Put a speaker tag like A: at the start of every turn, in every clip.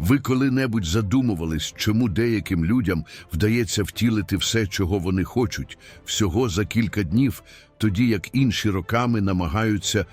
A: Ви коли-небудь задумувались, чому деяким людям вдається втілити все, чого вони хочуть, всього за кілька днів, тоді як інші роками намагаються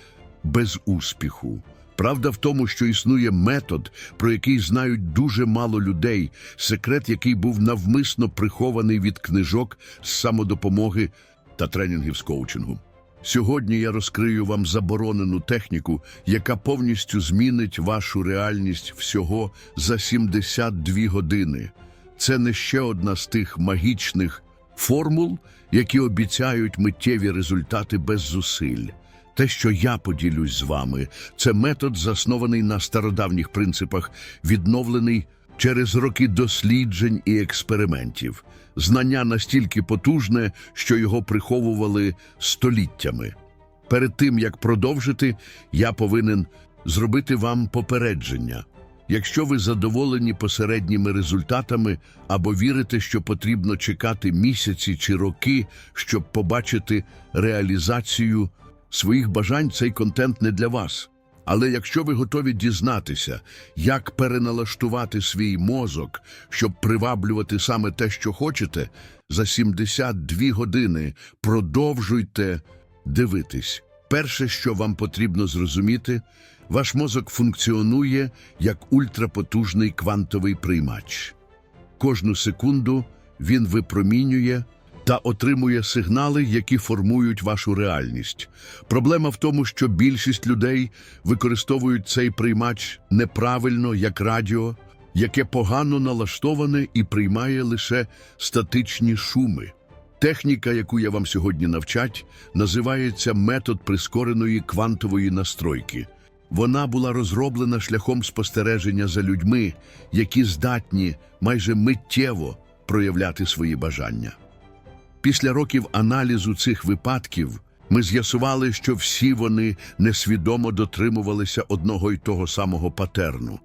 A: без успіху. Правда в тому, що існує метод, про який знають дуже мало людей, секрет, який був навмисно прихований від книжок з самодопомоги та тренінгів з коучингу. Сьогодні я розкрию вам заборонену техніку, яка повністю змінить вашу реальність всього за 72 години. Це не ще одна з тих магічних формул, які обіцяють миттєві результати без зусиль. Те, що я поділюсь з вами, це метод, заснований на стародавніх принципах, відновлений через роки досліджень і експериментів. Знання настільки потужне, що його приховували століттями. Перед тим як продовжити, я повинен зробити вам попередження. Якщо ви задоволені посередніми результатами або вірите, що потрібно чекати місяці чи роки, щоб побачити реалізацію своїх бажань, цей контент не для вас. Але якщо ви готові дізнатися, як переналаштувати свій мозок, щоб приваблювати саме те, що хочете, за 72 години продовжуйте дивитись. Перше, що вам потрібно зрозуміти, ваш мозок функціонує як ультрапотужний квантовий приймач. Кожну секунду він випромінює та отримує сигнали, які формують вашу реальність. Проблема в тому, що більшість людей використовують цей приймач неправильно, як радіо, яке погано налаштоване і приймає лише статичні шуми. Техніка, яку я вам сьогодні навчать, називається метод прискореної квантової настройки. Вона була розроблена шляхом спостереження за людьми, які здатні майже миттєво проявляти свої бажання. Після років аналізу цих випадків ми з'ясували, що всі вони несвідомо дотримувалися одного й того самого патерну.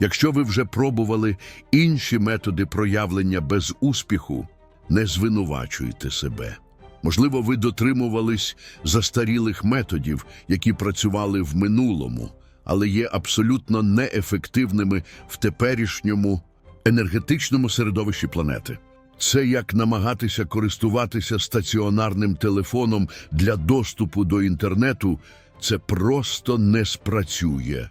A: Якщо ви вже пробували інші методи проявлення без успіху, не звинувачуйте себе. Можливо, ви дотримувались застарілих методів, які працювали в минулому, але є абсолютно неефективними в теперішньому енергетичному середовищі планети. Це як намагатися користуватися стаціонарним телефоном для доступу до інтернету, це просто не спрацює.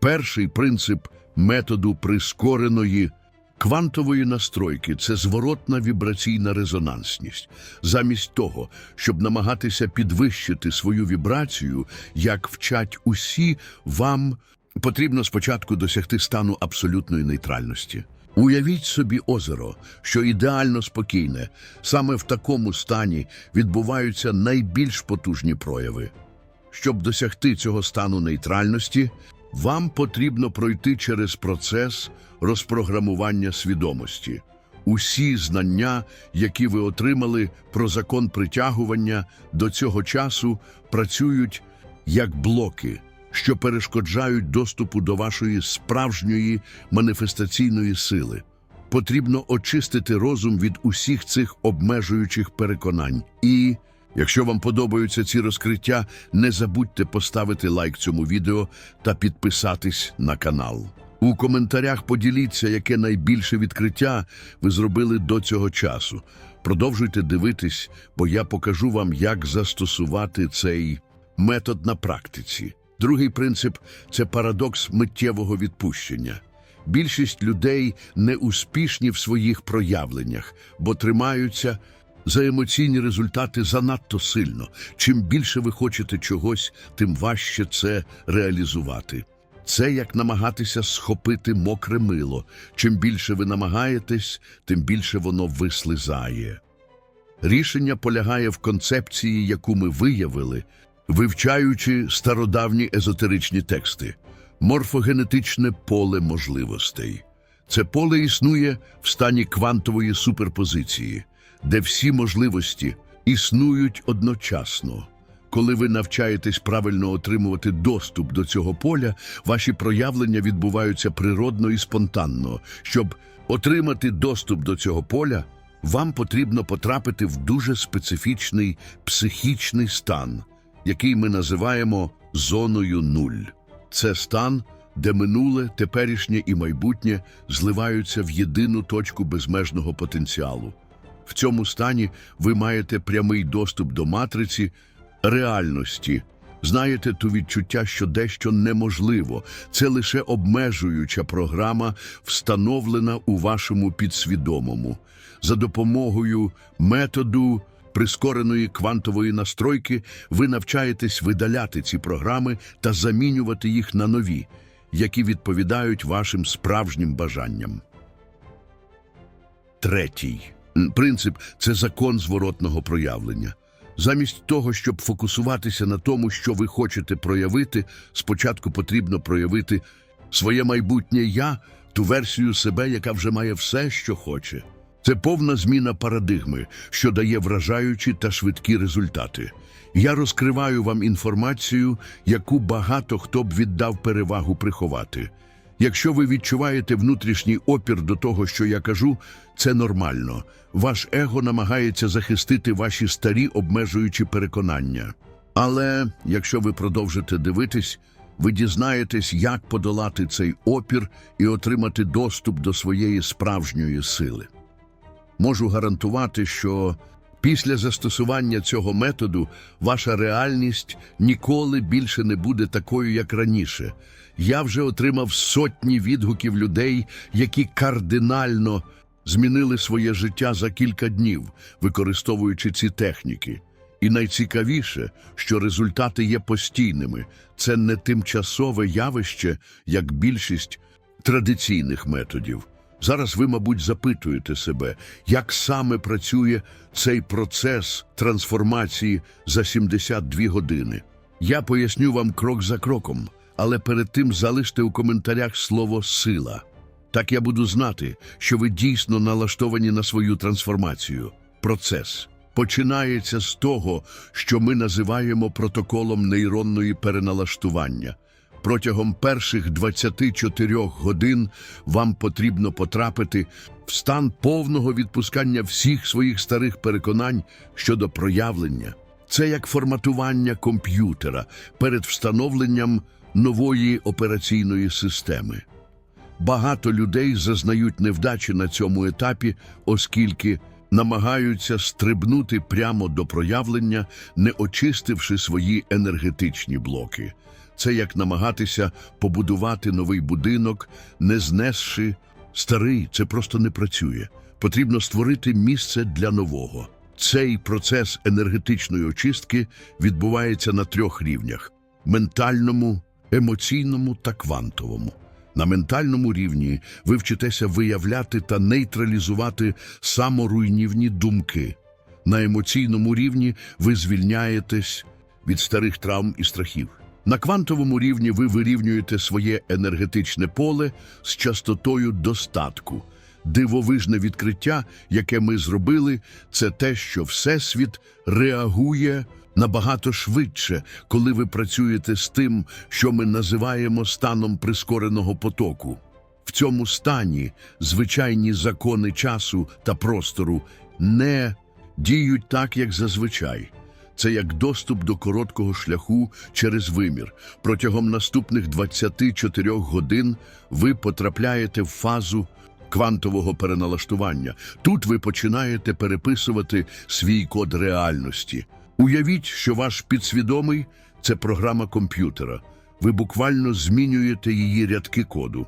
A: Перший принцип методу прискореної квантової настройки це зворотна вібраційна резонансність. Замість того, щоб намагатися підвищити свою вібрацію, як вчать усі, вам потрібно спочатку досягти стану абсолютної нейтральності. Уявіть собі озеро, що ідеально спокійне. Саме в такому стані відбуваються найбільш потужні прояви. Щоб досягти цього стану нейтральності, вам потрібно пройти через процес розпрограмування свідомості. Усі знання, які ви отримали про закон притягування, до цього часу працюють як блоки, що перешкоджають доступу до вашої справжньої маніфестаційної сили. Потрібно очистити розум від усіх цих обмежуючих переконань. І, якщо вам подобаються ці розкриття, не забудьте поставити лайк цьому відео та підписатись на канал. У коментарях поділіться, яке найбільше відкриття ви зробили до цього часу. Продовжуйте дивитись, бо я покажу вам, як застосувати цей метод на практиці. Другий принцип це парадокс миттєвого відпущення. Більшість людей не успішні в своїх проявленнях, бо тримаються за емоційні результати занадто сильно. Чим більше ви хочете чогось, тим важче це реалізувати. Це як намагатися схопити мокре мило. Чим більше ви намагаєтесь, тим більше воно вислизає. Рішення полягає в концепції, яку ми виявили, вивчаючи стародавні езотеричні тексти, морфогенетичне поле можливостей. Це поле існує в стані квантової суперпозиції, де всі можливості існують одночасно. Коли ви навчаєтесь правильно отримувати доступ до цього поля, ваші проявлення відбуваються природно і спонтанно. Щоб отримати доступ до цього поля, вам потрібно потрапити в дуже специфічний психічний стан, який ми називаємо зоною нуль. Це стан, де минуле, теперішнє і майбутнє зливаються в єдину точку безмежного потенціалу. В цьому стані ви маєте прямий доступ до матриці реальності. Знаєте ту відчуття, що дещо неможливо. Це лише обмежуюча програма, встановлена у вашому підсвідомому. За допомогою методу прискореної квантової настройки ви навчаєтесь видаляти ці програми та замінювати їх на нові, які відповідають вашим справжнім бажанням. Третій принцип це закон зворотного проявлення. Замість того, щоб фокусуватися на тому, що ви хочете проявити, спочатку потрібно проявити своє майбутнє я, ту версію себе, яка вже має все, що хоче. Це повна зміна парадигми, що дає вражаючі та швидкі результати. Я розкриваю вам інформацію, яку багато хто б віддав перевагу приховати. Якщо ви відчуваєте внутрішній опір до того, що я кажу, це нормально. Ваш его намагається захистити ваші старі обмежуючі переконання. Але якщо ви продовжите дивитись, ви дізнаєтесь, як подолати цей опір і отримати доступ до своєї справжньої сили. Можу гарантувати, що після застосування цього методу ваша реальність ніколи більше не буде такою, як раніше. Я вже отримав сотні відгуків людей, які кардинально змінили своє життя за кілька днів, використовуючи ці техніки. І найцікавіше, що результати є постійними. Це не тимчасове явище, як більшість традиційних методів. Зараз ви, мабуть, запитуєте себе, як саме працює цей процес трансформації за 72 години. Я поясню вам крок за кроком, але перед тим залиште у коментарях слово сила. Так я буду знати, що ви дійсно налаштовані на свою трансформацію. Процес починається з того, що ми називаємо протоколом нейронної переналаштування. Протягом перших 24 годин вам потрібно потрапити в стан повного відпускання всіх своїх старих переконань щодо проявлення. Це як форматування комп'ютера перед встановленням нової операційної системи. Багато людей зазнають невдачі на цьому етапі, оскільки намагаються стрибнути прямо до проявлення, не очистивши свої енергетичні блоки. Це як намагатися побудувати новий будинок, не знесши старий, це просто не працює. Потрібно створити місце для нового. Цей процес енергетичної очистки відбувається на трьох рівнях: ментальному, емоційному та квантовому. На ментальному рівні ви вчитеся виявляти та нейтралізувати саморуйнівні думки. На емоційному рівні ви звільняєтесь від старих травм і страхів. На квантовому рівні ви вирівнюєте своє енергетичне поле з частотою достатку. Дивовижне відкриття, яке ми зробили, це те, що Всесвіт реагує набагато швидше, коли ви працюєте з тим, що ми називаємо станом прискореного потоку. В цьому стані звичайні закони часу та простору не діють так, як зазвичай. Це як доступ до короткого шляху через вимір. Протягом наступних 24 годин ви потрапляєте в фазу квантового переналаштування. Тут ви починаєте переписувати свій код реальності. Уявіть, що ваш підсвідомий це програма комп'ютера. Ви буквально змінюєте її рядки коду.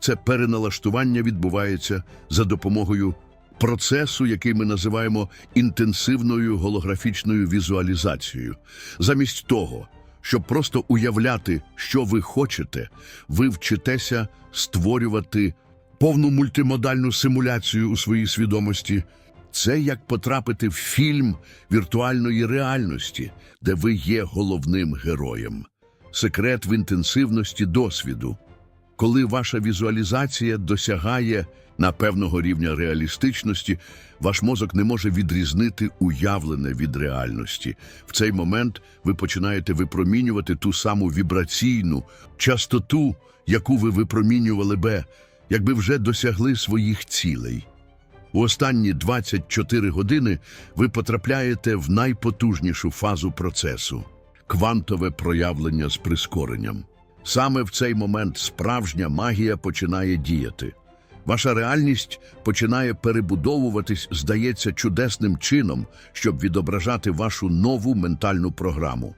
A: Це переналаштування відбувається за допомогою процесу, який ми називаємо інтенсивною голографічною візуалізацією. Замість того, щоб просто уявляти, що ви хочете, ви вчитеся створювати повну мультимодальну симуляцію у своїй свідомості. Це як потрапити в фільм віртуальної реальності, де ви є головним героєм. Секрет в інтенсивності досвіду. Коли ваша візуалізація досягає на певного рівня реалістичності, ваш мозок не може відрізнити уявлене від реальності. В цей момент ви починаєте випромінювати ту саму вібраційну частоту, яку ви випромінювали би, якби вже досягли своїх цілей. У останні 24 години ви потрапляєте в найпотужнішу фазу процесу квантове проявлення з прискоренням. Саме в цей момент справжня магія починає діяти. Ваша реальність починає перебудовуватись, здається, чудесним чином, щоб відображати вашу нову ментальну програму.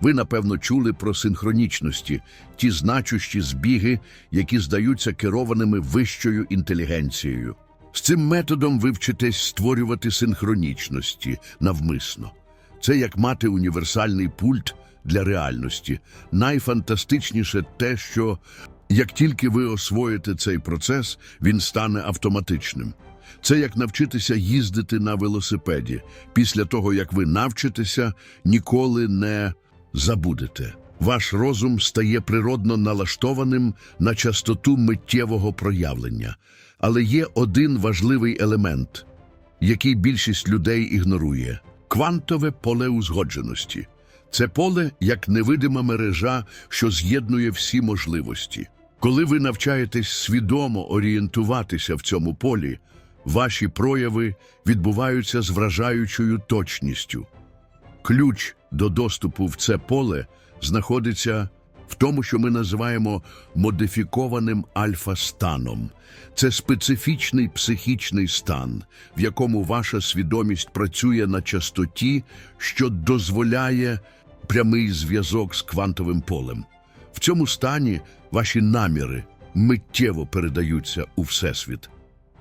A: Ви, напевно, чули про синхронічності, ті значущі збіги, які здаються керованими вищою інтелігенцією. З цим методом ви вчитесь створювати синхронічності навмисно. Це як мати універсальний пульт для реальності. Найфантастичніше те, що як тільки ви освоїте цей процес, він стане автоматичним. Це як навчитися їздити на велосипеді. Після того, як ви навчитеся, ніколи не забудете. Ваш розум стає природно налаштованим на частоту миттєвого проявлення. Але є один важливий елемент, який більшість людей ігнорує квантове поле узгодженості. Це поле як невидима мережа, що з'єднує всі можливості. Коли ви навчаєтесь свідомо орієнтуватися в цьому полі, ваші прояви відбуваються з вражаючою точністю. Ключ до доступу в це поле знаходиться в тому, що ми називаємо модифікованим альфа-станом. Це специфічний психічний стан, в якому ваша свідомість працює на частоті, що дозволяє прямий зв'язок з квантовим полем. В цьому стані ваші наміри миттєво передаються у Всесвіт.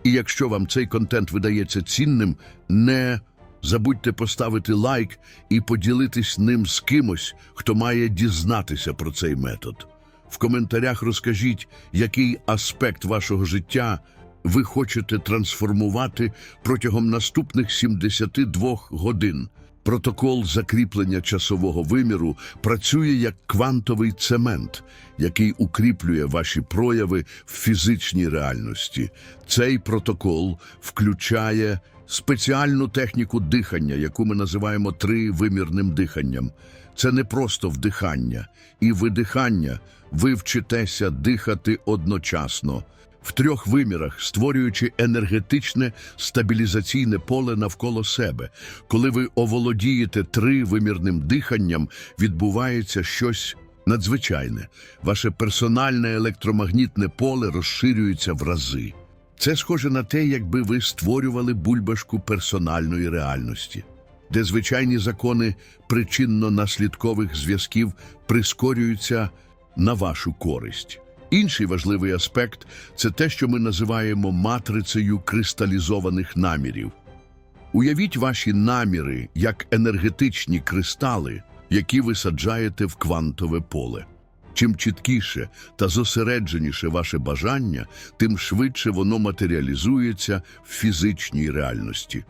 A: І якщо вам цей контент видається цінним, не забудьте поставити лайк і поділитись ним з кимось, хто має дізнатися про цей метод. В коментарях розкажіть, який аспект вашого життя ви хочете трансформувати протягом наступних 72 годин. Протокол закріплення часового виміру працює як квантовий цемент, який укріплює ваші прояви в фізичній реальності. Цей протокол включає спеціальну техніку дихання, яку ми називаємо тривимірним диханням. Це не просто вдихання і видихання. Ви вчитеся дихати одночасно в трьох вимірах, створюючи енергетичне стабілізаційне поле навколо себе. Коли ви оволодієте тривимірним диханням, відбувається щось надзвичайне. Ваше персональне електромагнітне поле розширюється в рази. Це схоже на те, якби ви створювали бульбашку персональної реальності, де звичайні закони причинно-наслідкових зв'язків прискорюються на вашу користь. Інший важливий аспект це те, що ми називаємо матрицею кристалізованих намірів. Уявіть ваші наміри як енергетичні кристали, які ви саджаєте в квантове поле. Чим чіткіше та зосередженіше ваше бажання, тим швидше воно матеріалізується в фізичній реальності.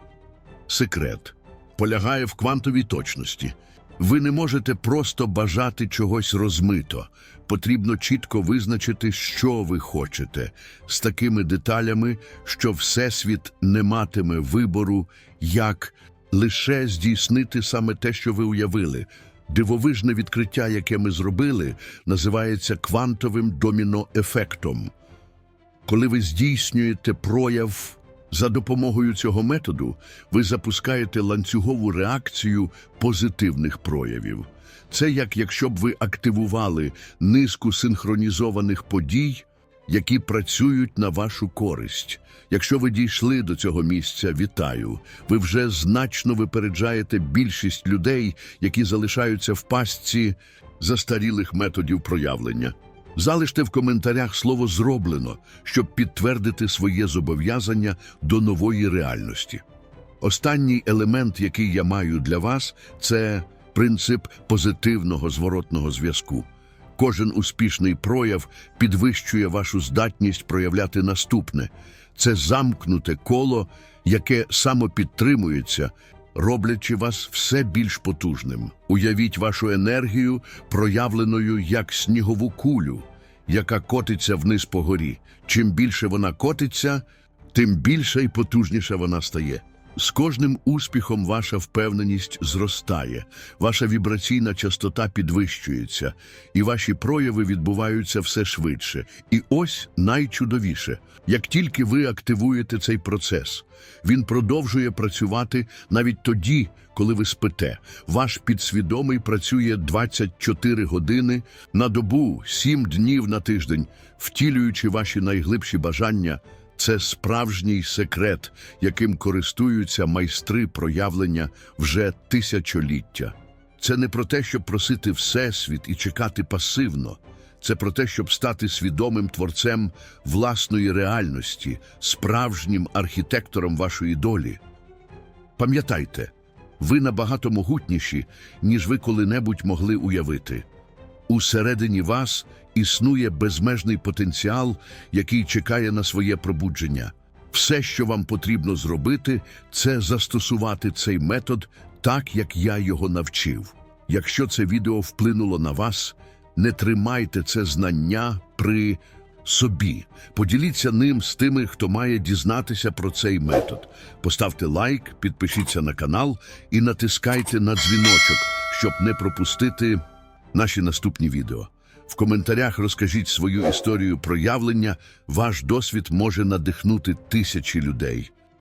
A: Секрет полягає в квантовій точності. Ви не можете просто бажати чогось розмито. Потрібно чітко визначити, що ви хочете, з такими деталями, що Всесвіт не матиме вибору, як лише здійснити саме те, що ви уявили. Дивовижне відкриття, яке ми зробили, називається квантовим доміно-ефектом. Коли ви здійснюєте прояв за допомогою цього методу, ви запускаєте ланцюгову реакцію позитивних проявів. Це як якщо б ви активували низку синхронізованих подій, які працюють на вашу користь. Якщо ви дійшли до цього місця, вітаю. Ви вже значно випереджаєте більшість людей, які залишаються в пастці застарілих методів проявлення. Залиште в коментарях слово зроблено, щоб підтвердити своє зобов'язання до нової реальності. Останній елемент, який я маю для вас, це принцип позитивного зворотного зв'язку. Кожен успішний прояв підвищує вашу здатність проявляти наступне. Це замкнуте коло, яке самопідтримується, роблячи вас все більш потужним. Уявіть вашу енергію, проявленою як снігову кулю, яка котиться вниз по горі. Чим більше вона котиться, тим більша і потужніша вона стає. З кожним успіхом ваша впевненість зростає, ваша вібраційна частота підвищується, і ваші прояви відбуваються все швидше. І ось найчудовіше, як тільки ви активуєте цей процес, він продовжує працювати навіть тоді, коли ви спите. Ваш підсвідомий працює 24 години на добу, 7 днів на тиждень, втілюючи ваші найглибші бажання. Це справжній секрет, яким користуються майстри проявлення вже тисячоліття. Це не про те, щоб просити Всесвіт і чекати пасивно. Це про те, щоб стати свідомим творцем власної реальності, справжнім архітектором вашої долі. Пам'ятайте, ви набагато могутніші, ніж ви коли-небудь могли уявити. Усередині вас існує безмежний потенціал, який чекає на своє пробудження. Все, що вам потрібно зробити, це застосувати цей метод так, як я його навчив. Якщо це відео вплинуло на вас, не тримайте це знання при собі. Поділіться ним з тими, хто має дізнатися про цей метод. Поставте лайк, підпишіться на канал і натискайте на дзвіночок, щоб не пропустити наші наступні відео. В коментарях розкажіть свою історію проявлення. Ваш досвід може надихнути тисячі людей.